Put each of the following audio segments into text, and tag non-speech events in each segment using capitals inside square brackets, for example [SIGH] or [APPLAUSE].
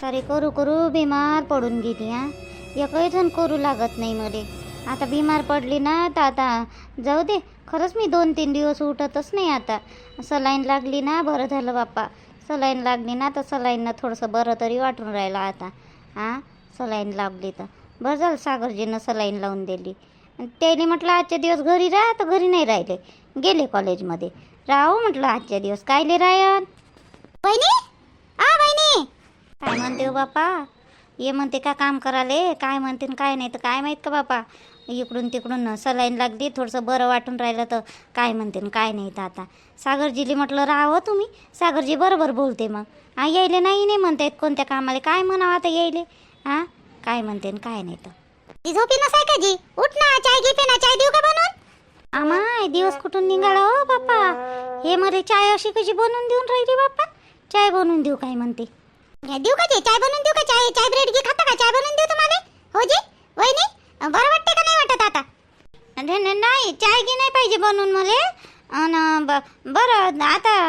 सारे करू करू बिमार पडून गेली हा. एकही जण करू लागत नाही मले. आता बिमार पडली ना तर आता जाऊ दे खरंच मी दोन तीन दिवस उठतच नाही आता. सलाईन लागली ना बरं झालं बाप्पा. सलाईन लागली ना तर सलाईननं थोडंसं बरं तरी वाटून राहिलं आता. हां सलाईन लागली तर. बरं झालं सागरजीनं सलाईन लावून दिली. त्याने म्हटलं आजच्या दिवस घरी राहा तर घरी नाही राहिले. गेले कॉलेजमध्ये. राहू म्हटलं आजच्या दिवस. कायले रायन बहिणी आ बहिणी काय म्हणते हो बापा. ये म्हणते का काम कराले? काय म्हणते काय नाही तर काय माहीत का बापा? इकडून तिकडून सलाईन लागली थोडंसं बरं वाटून राहिलं तर काय म्हणते काय नाही तर आता. सागरजीली म्हटलं राहावं तुम्ही. सागरजी बरोबर बोलते मग. हा यायले नाही नाही म्हणतायत कोणत्या कामाला. काय म्हणावं आता यायले हा काय म्हणते काय नाही तर. ती झोपी उठ ना चाय घे पे ना चाय देऊ का बनवून? आमाय दिवस कुठून निघाला हो बाप्पा हे मरे चाय अशी कशी बनवून देऊन राहिली बाप्पा चाय बनवून देऊ काय म्हणते? देऊ का जे चाय बनवून देऊ का चाय? चाय ब्रेड घे खाता का? चाय बनवून देऊ तुम्हाला? हो जी? वहिनी बरं वाटते का नाही वाटत आता? नाही चाय घे नाही पाहिजे बनवून मला. अन ब- बरं आता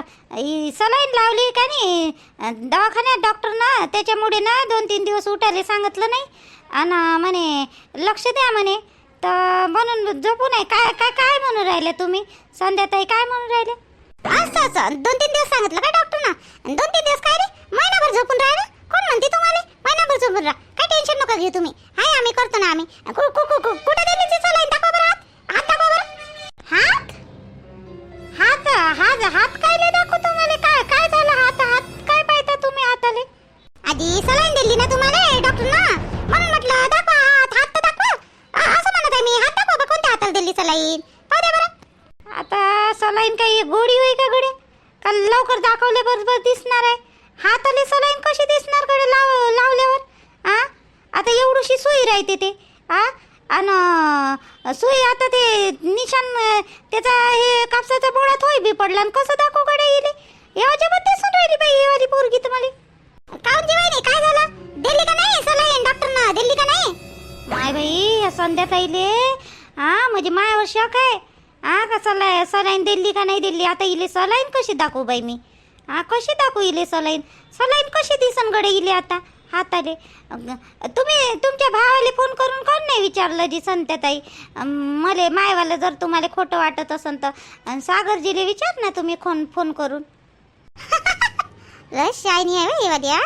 सलाईन लावली का नाही? दवाखान्यात डॉक्टर ना त्याच्यामुळे ना दोन तीन दिवस उठायला सांगितलं नाही. आणि म्हणे लक्ष द्या म्हणे. तर म्हणून झोपू नाही काय काय काय म्हणून राहिले तुम्ही? संध्याताई काय म्हणून राहिले? असं असं दोन तीन दिवस सांगितलं का डॉक्टर ना दोन तीन दिवस काय रे? महिनाभर झोपून राहिला? कोण म्हणते तुम्हाला? महिनाभर झोपून राहा. काय टेन्शन नका घेऊ तुम्ही. हाय आम्ही करतो ना आम्ही. कुठे दिली ती सलाईन दाखवा बरं हात. हात दाखवा बरं. हात? हात हात हात काय लय दाखवू तुम्हाला? काय काय झालं हात? हात काय पाहता तुम्ही हाताले? आधी सलाईन दिली ना तुम्हाला डॉक्टर ना म्हणून म्हटलं दाखवा हात हात तर दाखवा. असं म्हणत आहे मी. हात दाखवा कोणत्या हाताला दिली सलाईन? सलाईन काही गोडी होई का गडे का लवकर दाखवले बरोबर दिसणार आहे. हाताले सलाईन कशी दिसणार गडे लाव लावल्यावर? आ? आता एवढीशी सुई राहते ते. आ? आणि सुई आता ते निशान त्याचा हे कापसाचा बोळा थोय बी पडला. आणि कसं दाखवू कडे येईल एव्हा जबत दिसून राहिली बाई ही वाली पोरगी तुम्हाला काऊन जेवाय काय झालं? दिल्ली का नाही सलाईन डॉक्टर ना दिल्ली का नाही? माय बाई या संध्याताईले हा म्हणजे मायावर शक आहे. हा का सलाय? सलाईन दिली का नाही दिल्ली आता इले सलाईन कशी दाखवू बाई मी? हा कशी दाखवू इले सलाईन? सलाईन कशी दिसन गडे इले आता? हाताले. तुम्ही तुमच्या भावाले फोन करून कोण नाही विचारलं जी संत्याताई? मले मायवाला जर तुम्हाला खोटं वाटत असन तर सागरजीले विचार ना तुम्ही फोन फोन करून. [LAUGHS] लस शायनी आहे हे वाद्या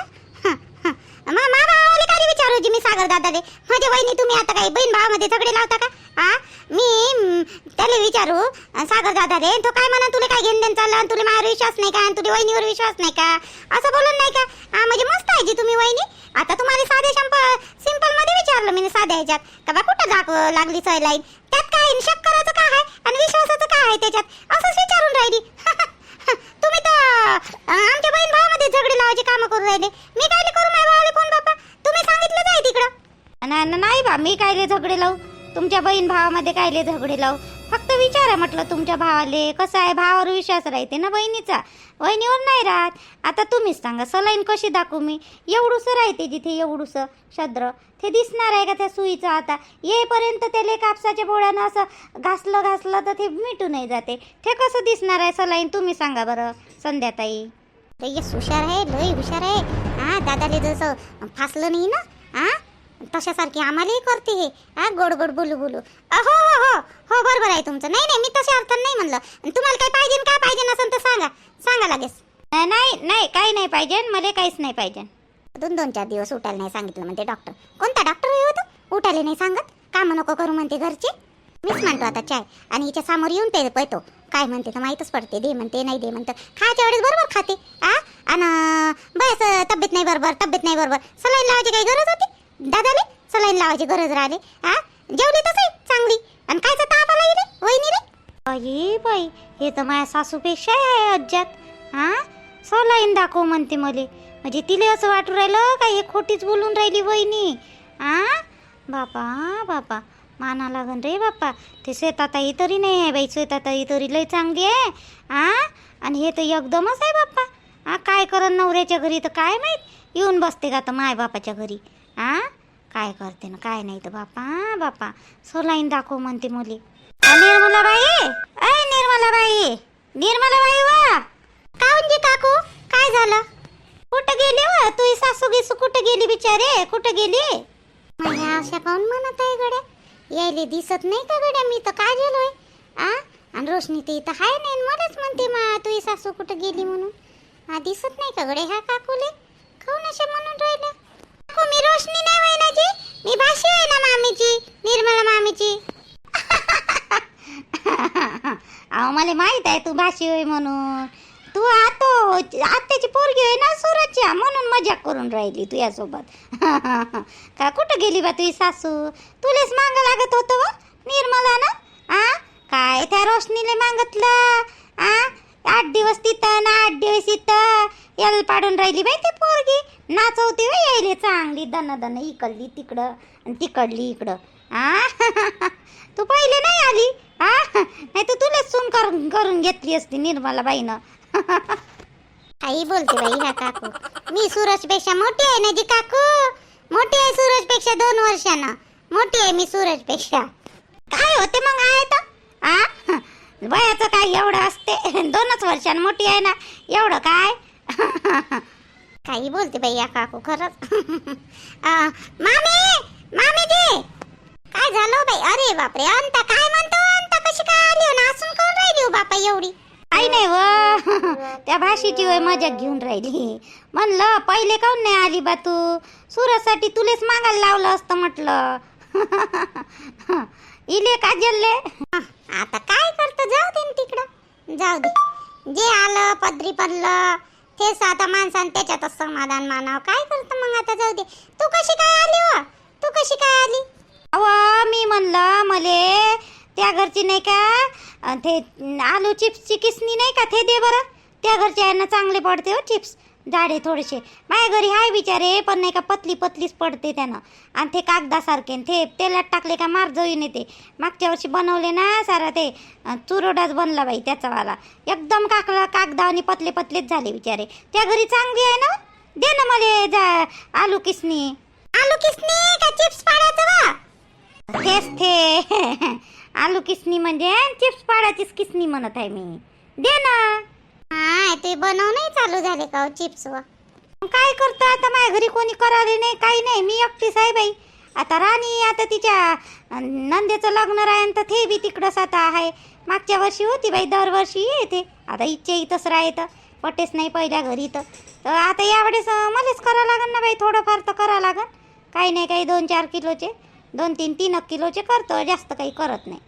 मा मा भावाला काय विचारू जी मी सागर दादाले? माझ्या वहिनी तुम्ही आता काही बहीण भावामध्ये झगडे लावता का? हा मी त्याला विचारू. सागर दादा रे तो काय म्हणा तुला काय घेणं देणं चाललं? आणि तुला माझ्यावर विश्वास नाही का? आणि तुझ्या वहिनीवर विश्वास नाही का? असं बोलून नाही का? हा म्हणजे मस्त आहे जी तुम्ही वहिनी. आता तुम्हाला साध्या शंप सिंपलमध्ये विचारलं मी साध्या ह्याच्यात. का बा कुठं झाक लागली सलाईन त्यात काय शक करायचं काय आहे? आणि विश्वासाचं काय आहे त्याच्यात? असंच विचारून राहिली. [LAUGHS] तुम्ही तर आमच्या बहीण भावामध्ये झगडे लावायची कामं करून राहिले. मी काय करू? माझ्या भावाला फोन बाप्पा तुम्ही सांगितलं जाय तिकडं. नाही बा मी काय झगडे लावू? तुमच्या बहीण भावामध्ये कायले झगडे लावू? फक्त विचारा म्हटलं तुमच्या भावाले कसं आहे? भावावर विश्वास राहते ना बहिणीचा? बहिणीवर नाही राहत. आता तुम्हीच सांगा सलाईन कशी दाखवू मी? एवढूसं राहते जिथे एवढूसं. शद्र ते दिसणार आहे का त्या सुईचं आता? येईपर्यंत त्याला कापसाच्या बोळ्यानं असं घासलं घासलं तर ते मिटू नाही जाते. ते कसं दिसणार आहे सलाईन? तुम्ही सांगा बरं संध्याताई. लय हुशार आहे लय हुशार आहे. हां दादाले जसं फासलं नाही ना? हां? तशासारखी आम्हालाही करते हे. हा गोड गोड बोलू बोलू. हो हो हो हो बरोबर आहे तुमचं. नाही नाही मी तशा अर्थानं नाही म्हणलं. तुम्हाला काय पाहिजे काय पाहिजे नसेल तर सांगा. सांगा लागेच. नाही नाही काही नाही पाहिजे मला काहीच नाही पाहिजे. दोन दोन चार दिवस उठायला नाही सांगितलं म्हणते डॉक्टर कोणता डॉक्टर होतो उठायला नाही सांगत? काम नको करू म्हणते घरचे. मीच म्हणतो आता चाय. आणि हिच्या समोर येऊन ते पैतो. काय म्हणते तर माहीतच पडते. दे म्हणते नाही दे म्हणतं. खायच्या वेळेस बरोबर खाते. आ? आणि बस तब्येत नाही बरोबर तब्येत नाही बरोबर. सलाईन लावायची काही गरज होती? दादाले सलाईन लावायची गरज राहिली. आ जेवली तसे चांगली. आणि कायचा ताप आला इले वहिनी रे? अये बाई हे तर माझ्या सासूपेक्षा आहे अज्जात. हा? सलाईन दाखव म्हणते मले. म्हणजे तिले असं वाटू राहिलं का हे खोटीच बोलून राहिली वहिनी? आ बापा बापा माना लागन रे बाप्पा ते श्वेताताई तरी नाही आहे बाई श्वेताताई तरी लय चांगली आहे. आ आणि हे तर एकदमच आहे बाप्पा. आ काय करन नवऱ्याच्या घरी तर काय माहीत? येऊन बसते का तर माय बापाच्या घरी? आ? काय करते ना काय नाही तर बापा बापा. सोलाईन दाखव म्हणते मुली. निर्मलाबाई? निर्मला बाई अय निर्मला बाई निर्मला बाई वा. काऊन जी काकू? काय झालं? कुठं गेली व? तुझी सासू गिसू कुठं गेली बिचारे? कुठं गेली? माझ्या अशा काऊन म्हणत आहे गड्या. यायले दिसत नाही का गड्या? मी तर काय गेलोय आ? आणि रोशनी ते इथं हाय नाही मलाच म्हणते मा तुझी सासू कुठं गेली म्हणून. हा दिसत नाही का गड्या ह्या काकूले? काऊन अशा म्हणून राहिल्या? काकू मी रोशनी नाही वहिनाची मी भाशी आहे ना मामीची निर्मला मामीची अहो मला माहीत आहे तू भाशी होय म्हणून. तू आतो आत्याची पोरगी होय ना सुरतच्या म्हणून मजाक करून राहिली तू यासोबत का कुठं गेली बा तुझी सासू? तुलेच मांग लागत होतं व निर्मला ना आ? काय त्या रोशनीले मागतलं? आ? आठ दिवस तिथं ना आठ दिवस इथं. याला पाडून राहिली बाई ती पोरगी. नाचवते बाई यायले चांगली दन दन इकडली तिकडं आणि तिकडली इकडं. आ? [LAUGHS] तू पहिले नाही आली? आ? नाही तर तुलाच सून करून करून घेतली असती निर्मला बाईनं. [LAUGHS] काही बोलते बाई हा काकू. मी सूरजपेक्षा मोठी आहे ना जी काकू? मोठी आहे सूरजपेक्षा दोन वर्षानं. मोठी आहे मी सूरजपेक्षा. काय होते मग? आहे तर? आ? वयाचं काय एवढं असते? [LAUGHS] दोनच वर्षां मोठी आहे ना एवढं काय? [LAUGHS] काही बोलते बाई या काकू खरंच. [LAUGHS] मामी मामी जी काय झालं बाई? अरे बापरे अंता काय म्हणतो? अंता कशी काय आली? ना असून कोण राहिली हो बापा एवढी? काही नाही व हो. त्या भाषेची वय मजा घेऊन राहिली. म्हणलं पहिले काऊन नाही आली बा तू? सुरतसाठी तुलेच मागायला लावलं असतं म्हटलं. इले काजलले आता काय करतो? जाऊ दे न तिकडं. जाऊ दे. जे आलं पदरी पडलं तेच आता माणसानं त्याच्यातच समाधान मानाव. काय करतं मग आता? जाऊ दे. तू कशी काय आली व? तू कशी काय आली? अव मी म्हणलं मले त्या घरची नाही का ते आलू चिप्सची किसनी नाही का ते दे बरं. त्या घरच्या यांना चांगले पडते हो चिप्स. जाडे थोडेसे. माझ्या घरी हाय बिचारे पण नाही का पतली पतलीच पडते त्यानं. आणि ते कागदासारखे ते तेलात टाकले का मार जळून येते. मागच्या वर्षी बनवले ना सारा ते चुरोडाच बनला बाई त्याचावाला एकदम काकला कागदा आणि पतले पतलेच झाले बिचारे. त्या घरी चांगली आहे ना? दे ना मला जा आलू किसनी. आलू किसनी का चिप्स पाडायचं तेच ते. [LAUGHS] आलू किसनी म्हणजे चिप्स पाडाचीच किसनी म्हणत आहे मी. दे ना. ते बनवणंही चालू झाले का हो, चिप्स व काय करतो आता? माझ्या घरी कोणी करायला नाही काही नाही. मी एकटीच आहे. बाई आता राणी आता तिच्या नंदेचं लग्न राहीन तर ते बी तिकडंच आता आहे. मागच्या वर्षी होती बाई दरवर्षी येते आता इच्छा इथंच राहतं पटेच नाही पहिल्या घरी तर. तर आता यावेळेस मलाच करावं लागेल ना बाई थोडंफार तर करावं लागेल. काही नाही काही दोन चार किलोचे दोन तीन तीन एक किलोचे करतो. जास्त काही करत नाही.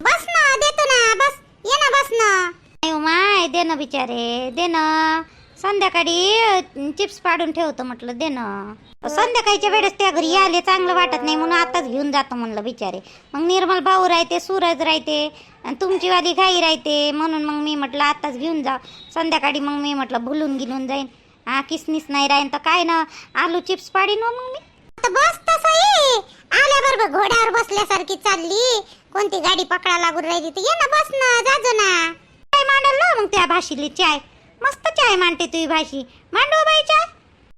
बस ना देतो ना. बस ये ना बस ना. नाही माय दे ना बिचारे दे ना. संध्याकाळी चिप्स पाडून ठेवतो म्हटलं दे ना. संध्याकाळच्या वेळेस त्या घरी आले चांगलं वाटत नाही म्हणून आताच घेऊन जातो म्हणलं बिचारे. मग निर्मल भाऊ राहते सूरज राहते आणि तुमची वाली घाई राहते म्हणून मग मी म्हटलं आताच घेऊन जा संध्याकाळी मग मी म्हटलं भुलून गिलून जाईन. हा किसनीस नाही राहीन तर काय ना आलू चिप्स पाडीन मग मी. बस तसं आल्याबरोबर घोड्यावर बसल्यासारखी चालली. कोणती गाडी पकडा लागून राहिली तर ये ना बस ना जाजो ना मांडल मग त्या भाषीली चाय. मस्त चाय मांडते तुझी भाषी. मांडव बाई चाय.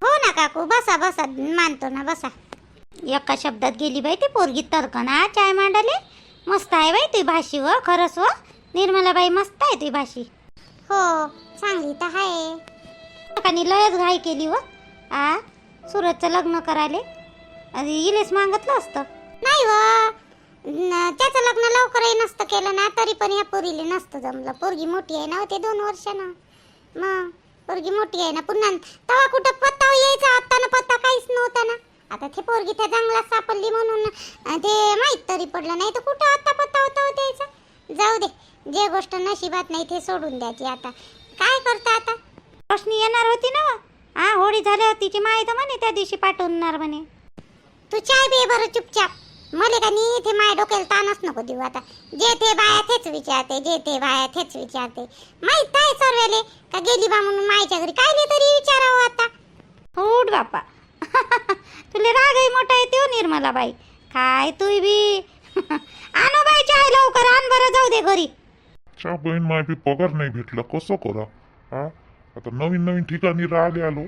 हो ना काकू बसा बसा. मानतो ना बसा. एका शब्दात गेली बाई ती पोरगी तर्कना. चाय मांडाले? मस्त आहे बाई तुझी भाषी व खरंच व निर्मला बाई मस्त आहे तुझी भाषी. हो चांगली तर आहे. काकानी लयच घाई केली व आ सुरतचं लग्न करायले. आणि इलेच मागितलं असतं. नाही व न- त्याचं लग्न लवकरही नसतं केलं ना तरी पण या पोरीले नसतं जमलं. पोरगी मोठी आहे ना हो ते दोन वर्षानं. मग पोरगी मोठी आहे ना पुन्हा तेव्हा कुठं पत्ता यायचा आता ना पत्ता काहीच नव्हता ना. आता ते पोरगी त्या जंगलात सापडली म्हणून ते माहीत तरी पडलं नाही तर कुठं आता पत्ता होता हो त्याचा जाऊ दे जे गोष्ट नशिबात नाही ते सोडून द्यायची आता. काय करता आता? रोशनी येणार होती ना हो? हा? होळी झाल्यावर तिची माहिती म्हणे त्या दिवशी पाठवणार म्हणे. तू चाय बे बरं चुपचाप. मले का नी ते माय डोक्याला ताणच नको देऊ आता. जे ते बाया तेच विचारते जे ते बाया तेच विचारते. माहीत आहे सर्वेले का गेली बा म्हणून मायच्या घरी. काय तरी विचारावं आता. उठ बापा [LAUGHS] तुले रागही मोठा येते हो निर्मला बाई. काय तू बी? आणो बाई चाय लवकर आण बरं जाऊ दे घरी. च्या बहीण माय बी पगार नाही भेटला कसं करा? हा आता नवीन नवीन ठिकाणी राहिले आलो.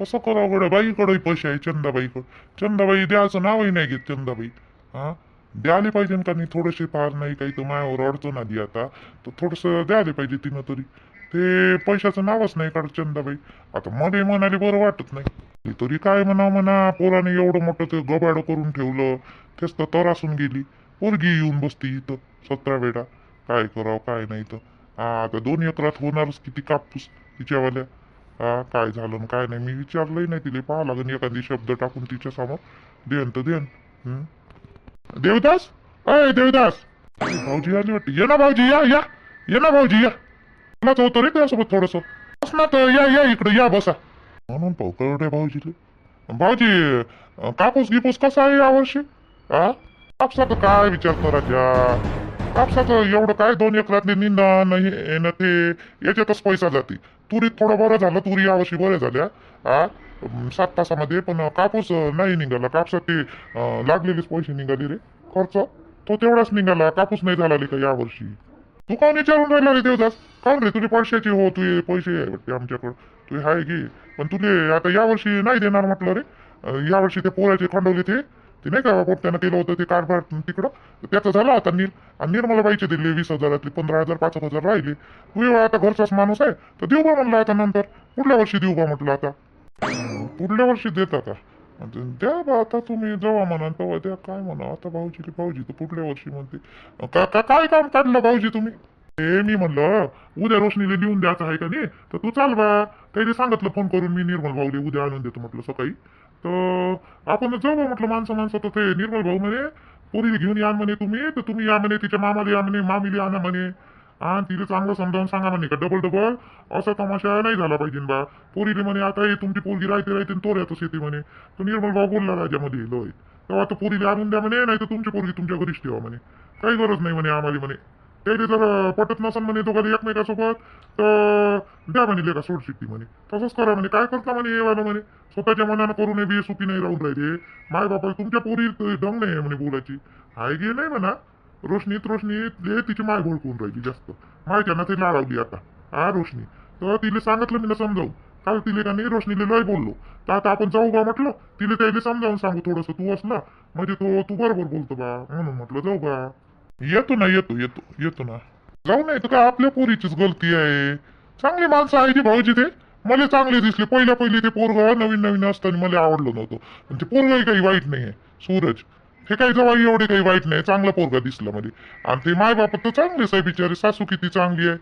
कसं करा गड्या? बाईकडे पैसे आहे चंदाबाईकडे. चंदाबाई द्यायचं नावही नाही घेत चंदाबाई. हा? द्यायला पाहिजे का नाही? थोडेसे फार नाही काही तर मायावर अडचण आली आता. तर थोडंसं द्यायला पाहिजे तिनं तरी. ते पैशाचं नावच नाही काढत चंदाबाई. आता मध्ये म्हणाले बरं वाटत नाही. तरी काय म्हणा म्हणा पोराने एवढं मोठं ते गबाड करून ठेवलं. तेच तर तरासून गेली. पोरगी येऊन बसती इथं सतरा वेळा. काय करावं काय नाही तर हा आता दोन एकरात होणारच किती कापूस तिच्यावाल्या. हा काय झालं काय नाही. मी विचारलंही नाही तिला. पाहा लागेल एखादी शब्द टाकून तिच्या समोर. देन तर देन. हम्म. देवदास? अय देवदास! भाऊजी आली वाटते. ये ना भाऊजी या या. ये ना भाऊजी या. होतं रे त्यासोबत थोडस. बस ना तर या या इकडे या बसा. म्हणून पाहू कळते भाऊजीले. भाऊजी कापूस गिपूस कसा आहे यावर्षी हा कापसाचं काय विचार करायच्या कापसाचं एवढं काय दोन एकरातले निंदन हे न ते. याच्यातच पैसा जाते. तुरीत थोडं बरं झालं तुरी यावर्षी बऱ्या झाल्या. हा सात तासामध्ये पण कापूस नाही निघाला कापसात ते लागलेलेच पैसे निघाले रे खर्च तो तेवढाच निघाला कापूस नाही झाला का का यावर्षी तू का विचारून राहिला रे देवदास काऊन रे तुझे पैशाचे हो तुझे पैसे आहे वाटते आमच्याकडं तुझे आहे की पण तुले आता यावर्षी नाही देणार म्हटलं रे यावर्षी ते पोराचे खंडवले ते ते नाही का पोट्यानं केलं होतं ते कारभार तिकडं त्याचं झालं आता निर आणि निर्मलाबाईचे दिले वीस हजारातले पंधरा हजार पाच हजार राहिले तू आता घरचाच माणूस आहे तर देऊ बा म्हणलं आता नंतर पुढल्या वर्षी देऊ बा म्हटलं आता पुढल्या वर्षी देता का म्हणजे द्या बा आता तुम्ही जेव्हा म्हणा तेव्हा द्या. काय म्हणा आता भाऊजी भाऊजी तर पुढल्या वर्षी म्हणते. का का- काय काम काढलं भाऊजी तुम्ही? हे मी म्हणलं उद्या रोशनीला लिहून द्यायचं आहे का नाही? तर तू चाल बा. त्याने सांगितलं फोन करून मी निर्मल भाऊले उद्या आणून देतो म्हटलं सकाळी. तर आपण जाऊ बा म्हटलं माणसं माणसं तर ते निर्मल भाऊ म्हणे पोरीला घेऊन या म्हणे तुम्ही तर तुम्ही या म्हणे तिच्या मामाला या म्हणे मामीला आणा म्हणे. आणि तिला चांगलं समजावून सांगा म्हणे का डबल डबल असा तमाशा नाही झाला पाहिजे बा. पोरीले म्हणे आता हे तुमची पोरगी राहते राहते तो तोऱ्यातच येते म्हणे. तर निर्मल भाऊ बोलला राजामध्ये लोय तेव्हा तर पोरीला आणून द्या म्हणे नाही तर तुमची पोरगी तुमच्या घरीच ठेवा म्हणे. काही गरज नाही म्हणे आम्हाला म्हणे. त्याने जर पटत नसन म्हणे दोघांनी एकमेकासोबत तर द्या म्हणे लेका सोड शिकती म्हणे. तसंच करा म्हणे. काय करता म्हणे हे वाला म्हणे? स्वतःच्या मनानं करू नये बी सुखी नाही राहून राहिले. माय बापा तुमच्या पोरी डंग नाही आहे म्हणे बोलायची. आहे गे नाही म्हणा. रोशनीत रोशनीत तिची माय घोळकून राहिली जास्त. मायच्या ना ते लावली आता. हा रोशनी. तर तिला सांगितलं मी समजावून. काल तिले का नाही रोशनीले लय बोललो. तर आता आपण जाऊ बा म्हटलं. तिला त्याला समजावून सांगू थोडस. तू असला म्हणजे तो तू बरोबर बोलतो बा. म्हणून म्हटलं जाऊ बा. येतो ना येतो येतो येतो ना. जाऊ नाही तर का आपल्या पोरीचीच गलती आहे? चांगली माणसं आहे ते भाऊजी ते. मला चांगले दिसले. पहिल्या पहिले ते पोरग नवीन नवीन असताना मला आवडलं नव्हतं. पण ते पोरगही काही वाईट नाही आहे सूरज. हे काही जवळ एवढे काही वाईट नाही चांगला पोरगा दिसला मध्ये म्हणजे. आणि ते माय बाप तर चांगलेच आहे बिचारे सासू किती चांगली आहे.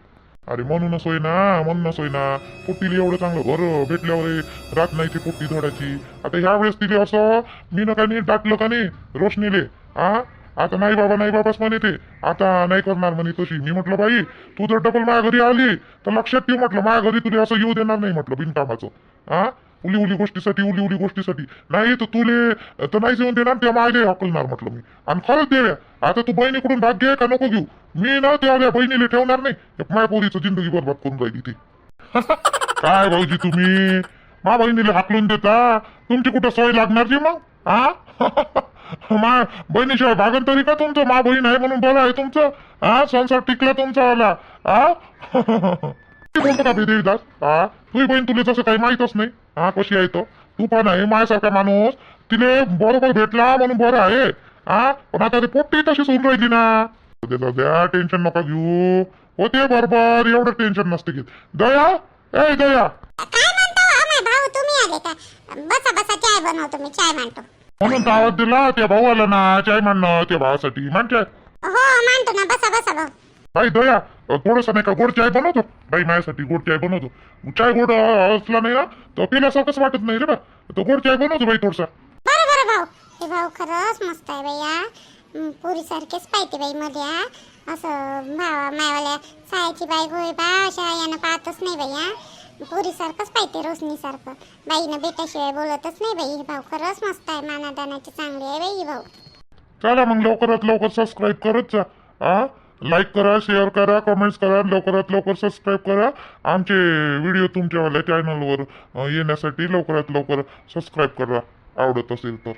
अरे म्हणूनच होय ना म्हणूनच होय ना पोट्टीला एवढं चांगलं घर भेटल्यावर रात नाहीची पोट्टी धडाची आता ह्या वेळेस तिले असं मी का नाही डाटलं का नाही रोशनीले हा आता नाही बाबा नाही बाबाच म्हणे ते. आता नाही करणार म्हणे तशी. मी म्हटलं बाई तू जर डबल माझ्या घरी आली तर लक्षात ठेव म्हटलं माझ्या घरी तुला असं येऊ देणार नाही म्हटलं बिनकामाचं. हा उली उली गोष्टीसाठी उली उली गोष्टीसाठी. नाही तर तुले तर नाही जेवण देणार त्या माझ्या हकलणार म्हटलं मी. आणि खरंच देव्या आता तू बहिणीकडून भाग घे का नको घेऊ? मी ना त्या बहिणीला ठेवणार नाही. माझ्या पोरीचं जिंदगी बरबाद करून राहिली ते. [LAUGHS] काय भाऊजी तुम्ही? मा बहिणीला हाकलून देता? तुमची कुठं सोय लागणार जी मग? हा [LAUGHS] मा बहिणीशिवाय भागन तरी का तुमचं? मा बहीण आहे म्हणून बरं आहे तुमचं. हा संसार टिकला तुमचा आला. [LAUGHS] हा बोलतो का देवीदास? हा तुझी बहीण तुला तसं काही माहीतच नाही. हा कशी आहे तो? तू पण आहे माझ्यासारखा माणूस. तिले बरोबर भेटला म्हणून बरं आहे. हा पण आता ते पोट्टी तशीच होऊन राहिली ना. द्या द्या टेन्शन नका घेऊ. होते बरोबर एवढं टेन्शन नसते घेत. दया ए दया. म्हणतो भाऊ आले मांडतो. म्हणून तर आवाज दिला त्या भावाला ना चाय म्हणणं त्या भावासाठी. चाय हो मांडतो ना बसा बसा भाऊ. बाई दया. थोडस नाही का? गोड चाय बनवतो? बाई माझ्यासाठी गोड चाय बनवतो. चाय गोड असला नाही ना तर पिल्यासारखंच वाटत नाही रे बा. तर गोड चाय बनवतो बाई थोडसा. बरं बरं भाऊ. हे भाऊ खरंच मस्त आहे भैया. पुरी सारखेच पाहिजे बाई मध्ये. असं भावा मायवाल्या सायाची बा अशा यानं पाहतच नाही भैया. पुरी सारखंच पाहिजे रोशनी सारखं बाईनं बेटाशिवाय बोलतच नाही बाई. हे भाऊ खरंच मस्त आहे. मानादानाचे चांगले आहे बाई भाऊ. चला मग लवकरात लवकर सबस्क्राईब करत जा. लाईक करा शेअर करा कमेंट्स करा लवकरात लवकर सबस्क्राईब करा. आमचे व्हिडिओ तुमच्यावाल्या चॅनलवर येण्यासाठी लवकरात लवकर सबस्क्राईब करा. आवडत असेल तर.